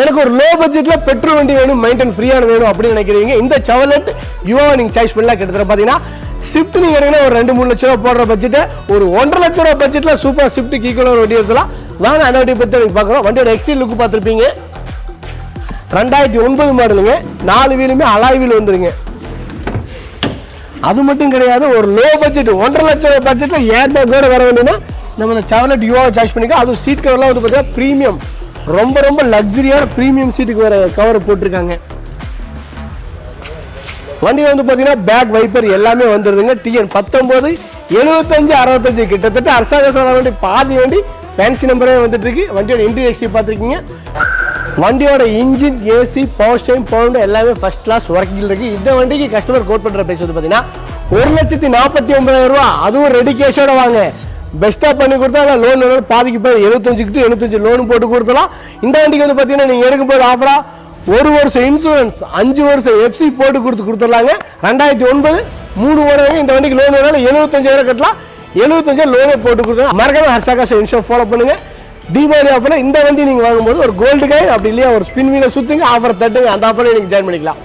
எனக்கு ஒரு லோ பட்ஜெட்ல பெட்ரோல் வண்டி வேணும் மெயின்டைன் ஃப்ரீயான வேணும் அப்படின்னு நினைக்கிறீங்க. இந்த செவலட் யுவா நீங்க சாய்ஸ் பண்ணலாம் கிட்டத்தட்ட பாத்தீங்கன்னா ஷிஃப்ட் நீங்க எடுக்கணும் ஒரு ரெண்டு மூணு லட்ச ரூபா போடுற பட்ஜெட் ஒரு ஒன்றரை லட்ச ரூபா பட்ஜெட்ல சூப்பர் ஷிஃப்ட் ஈக்குவல் ஒரு வண்டி எடுக்கலாம் வாங்க அதை வண்டியை பத்தி நீங்க பார்க்குறோம் வண்டியோட எக்ஸ்ட்ரீம் லுக் பார்த்துருப்பீங்க. ரெண்டாயிரத்தி ஒன்பது மாடலுங்க நாலு வீலுமே அலாய் வீல் வந்துருங்க. அது மட்டும் கிடையாது ஒரு லோ பட்ஜெட் ஒன்றரை லட்ச ரூபாய் பட்ஜெட்ல ஏன் கூட வர வேண்டியதுன்னா நம்ம இந்த செவலட் யூஆ சார்ஜ் பண்ணிக்கோ அதுவும் சீட் கவர்லாம் வந்து பார்த்தீங்கன்னா ப்ரீமியம் ரொம்ப ரொம்ப லக்ஸரியான ப்ரீமியம் சீட்டுக்கு வேறு கவர் போட்டிருக்காங்க. வண்டி வந்து பார்த்தீங்கன்னா பேக் வைப்பர் எல்லாமே வந்துருதுங்க. டிஎன் பத்தொம்போது எழுபத்தஞ்சு அறுபத்தஞ்சு கிட்டத்தட்ட அரசாங்க சாலை வண்டி பாதி வண்டி ஃபேன்சி நம்பரே வந்துட்டு இருக்கு வண்டியோட இன்டீரியர் எக்ஸ்டி பார்த்துருக்கீங்க. வண்டியோட இன்ஜின் ஏசி பவர் ஸ்டைம் பவுண்ட் எல்லாமே ஃபர்ஸ்ட் கிளாஸ் ஒர்க்கில் இருக்கு. இந்த வண்டிக்கு கஸ்டமர் கோட் பண்ணுற பிரைஸ் வந்து பார்த்தீங்கன்னா ஒரு லட்சத்தி நாற்பத்தி ஒன்பதாயிரம் ரூபா அதுவும் ரெடி கேஷோட வாங்க. பெஸ்ட்டாக பண்ணி கொடுத்தா லோன் பாதிக்கு போய் எழுபத்தஞ்சு கிட்ட எழுபத்தஞ்சு லோன் போட்டு கொடுத்தலாம் இந்த வண்டிக்கு வந்து பார்த்தீங்கன்னா நீங்கள் எடுக்கும்போது ஆஃபராக ஒரு வருஷம் இன்சூரன்ஸ் அஞ்சு வருஷம் எஃப்சி போட்டு கொடுத்து கொடுத்துடலாங்க. ரெண்டாயிரத்தி ஒன்பது மூணு வருவாங்க இந்த வண்டிக்கு லோன் வேணாலும் எழுபத்தஞ்சாயிரம் கட்டலாம். எழுபத்தஞ்சாயிரம் லோனே போட்டு கொடுத்தோம் மறக்காம ஹர்ஷாகாஷ் இன்ஷோ ஃபாலோ பண்ணுங்க. தீபாவளி ஆஃபரில் இந்த வண்டி நீங்கள் வாங்கும்போது ஒரு கோல்டு காயின் அப்படி இல்லையா ஒரு ஸ்பின் வீலை சுற்றுங்க ஆஃபர் தட்டுங்க அந்த ஆஃபரில் நீங்கள் ஜாயின் பண்ணிக்கலாம்.